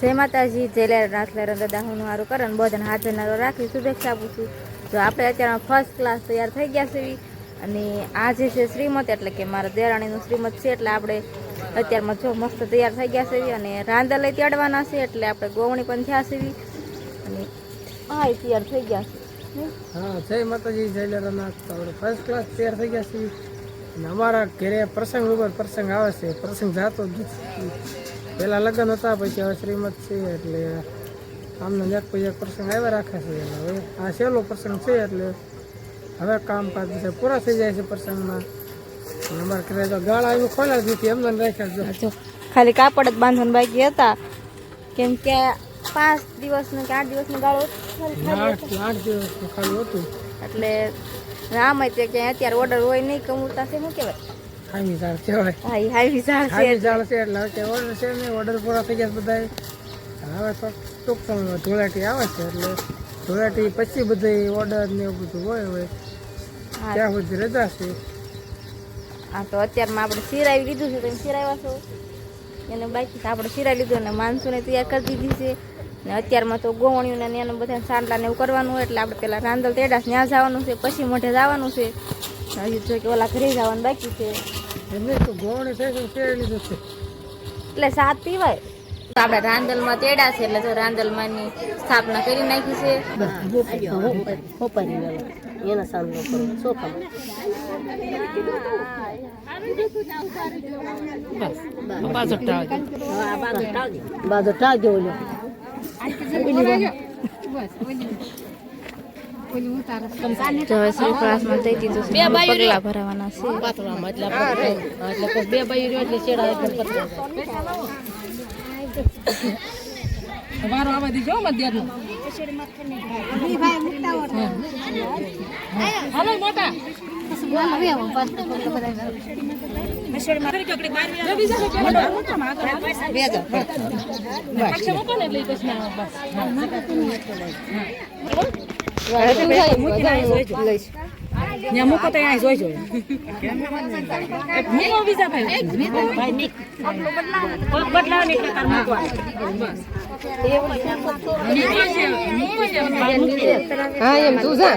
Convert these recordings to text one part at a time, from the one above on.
જય માતાજી જયલેર રાખલેર દાદાનું સારું કરે ને બધાને હાજર રાખી શુભેચ્છા આપું છું. જો આપણે અત્યારે ફર્સ્ટ ક્લાસ તૈયાર થઈ ગયા છે અને આ જે છે શ્રીમત, એટલે કે મારા દેરાણીનું શ્રીમત છે, એટલે આપણે અત્યારમાં જો મસ્ત તૈયાર થઈ ગયા છે અને રાંદા લઈ તેડવાના છે, એટલે આપણે ગોવણી પણ થયા છે અને હા એ તૈયાર થઈ ગયા છે. હા, જય માતાજી જયલેર આપણે ફર્સ્ટ ક્લાસ તૈયાર થઈ ગયા છે અને અમારા ઘરે પ્રસંગ ઉપર પ્રસંગ આવે છે. પ્રસંગ જાતો પહેલાં લગ્ન હતા પછી હવે શ્રીમદ છે એટલે આમને એક પછી એક પ્રસંગ આવ્યા રાખે છે. એટલે હવે આ સહેલો પ્રસંગ છે એટલે હવે કામકાજ બધા પૂરા થઈ જાય છે પ્રસંગમાં. અમારા ઘરે તો ગાળા એવું ખોલ્યા જ નથી એમને રાખ્યા જો ખાલી કાપડ જ બાંધવાનું બાકી હતા. કેમ કે પાંચ દિવસનું કે આઠ દિવસનું ગાળો ખાલી ખાલી આઠ આઠ દિવસનું ખાલી હતું. એટલે આમાં તે ક્યાંય અત્યારે ઓર્ડર હોય નહીં કમુરતા છે શું કહેવાય? ખામી ઝાડ કહેવાય. હા એ વિઝા છે ઝાડ છે એટલે કે ઓર્ડર છે ને ઓર્ડર પૂરા થઈ ગયા બધા હવે તો ટૂંક સમયમાં ધોળાટી આવે છે એટલે ધોળાટી પછી બધી ઓર્ડર ને એવું બધું હોય હોય ત્યાં સુધી રજા છે. હા તો અત્યારમાં આપણે સિરાવી લીધું છે તમે સિરાવ્યા છો? એને બાકી આપણે સિરાવી લીધું અને માનસુને તૈયાર કરી દીધી છે. ને અત્યારમાં તો ગોવણીયું ને એને બધા સાંડલા ને એવું કરવાનું હોય એટલે આપણે પેલા રાંદલ તેડાસ ત્યાં જવાનું છે પછી મોઢે જવાનું છે. હજી જો કે ઓલા ઘરે જવાનું બાકી છે. એમને તો છે એટલે સાત પીવાય. આપણે રાંદલમાં તેડા છે એટલે તો રાંદલમાંની સ્થાપના કરી નાખી છે. એના સામનો કરો. સોફામાં બાજુ ટાળજો. ઓલો. જો હવે શ્રી ક્લાસમાં થઈ દીધું છે પગલા ભરાવાના છે. પાથરવામાં એટલે એટલે બે બાઈ રહ્યો એટલે વારો હાલો મોટા. ત્યાં મૂકો તો અહીંયા જોઈ જોઈ મૂકો બીજા ભાઈ બદલાવ ને તાર મૂકવા હા એમ તું જા.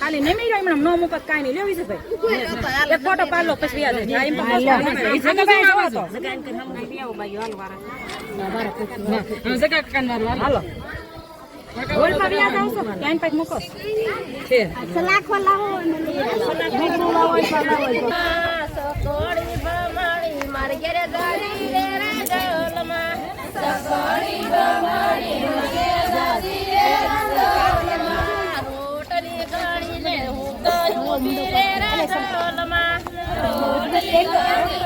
ખાલી નમી રહ્યો એમણે નો મુકત કાઈ નહીં. લેવી છે ભાઈ. એક ફોટો પાડલો પછી વ્યા જાય. એમ તો જગા ભાઈ આવો તો જગા કે હમ નહીં ભાઈ હાલ મારો હાલો ઓલમાં વ્યા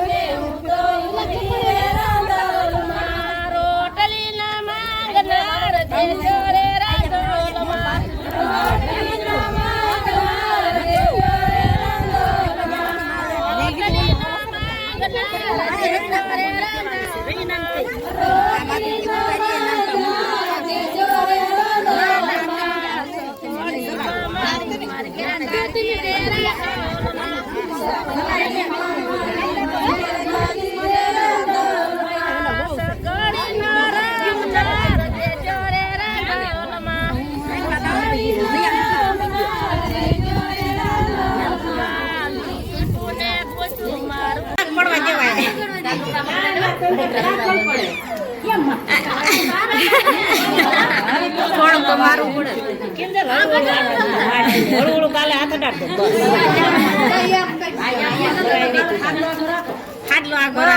જાવ છો છે તો મારવું પડે કાલે હાથ અડાડતો આગળ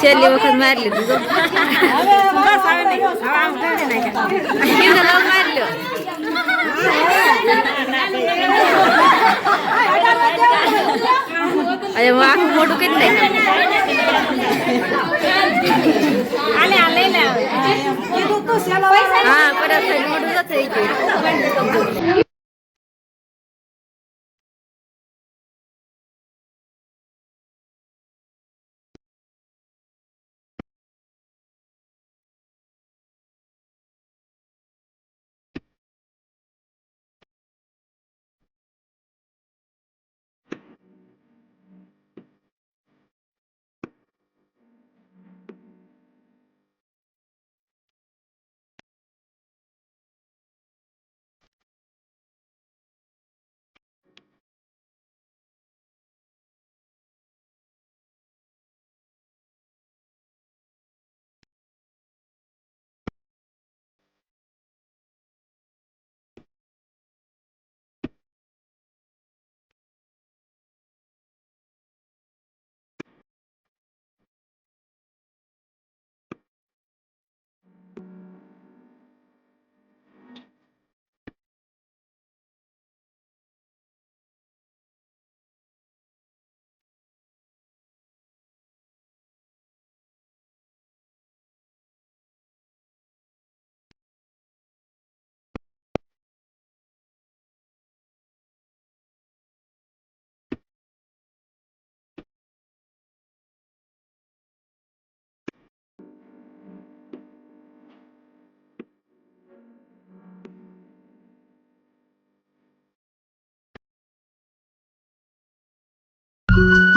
છેલ્લી વખત મારી લીધું તો. બસ હવે નહીં. હવે આમ કરી નાખ્યા. કીધું તો મારી લ્યો. અરે હું આખું મોટું કરી આલે લે હા પરત મોટું તો થઈ ગયું. Mm-hmm.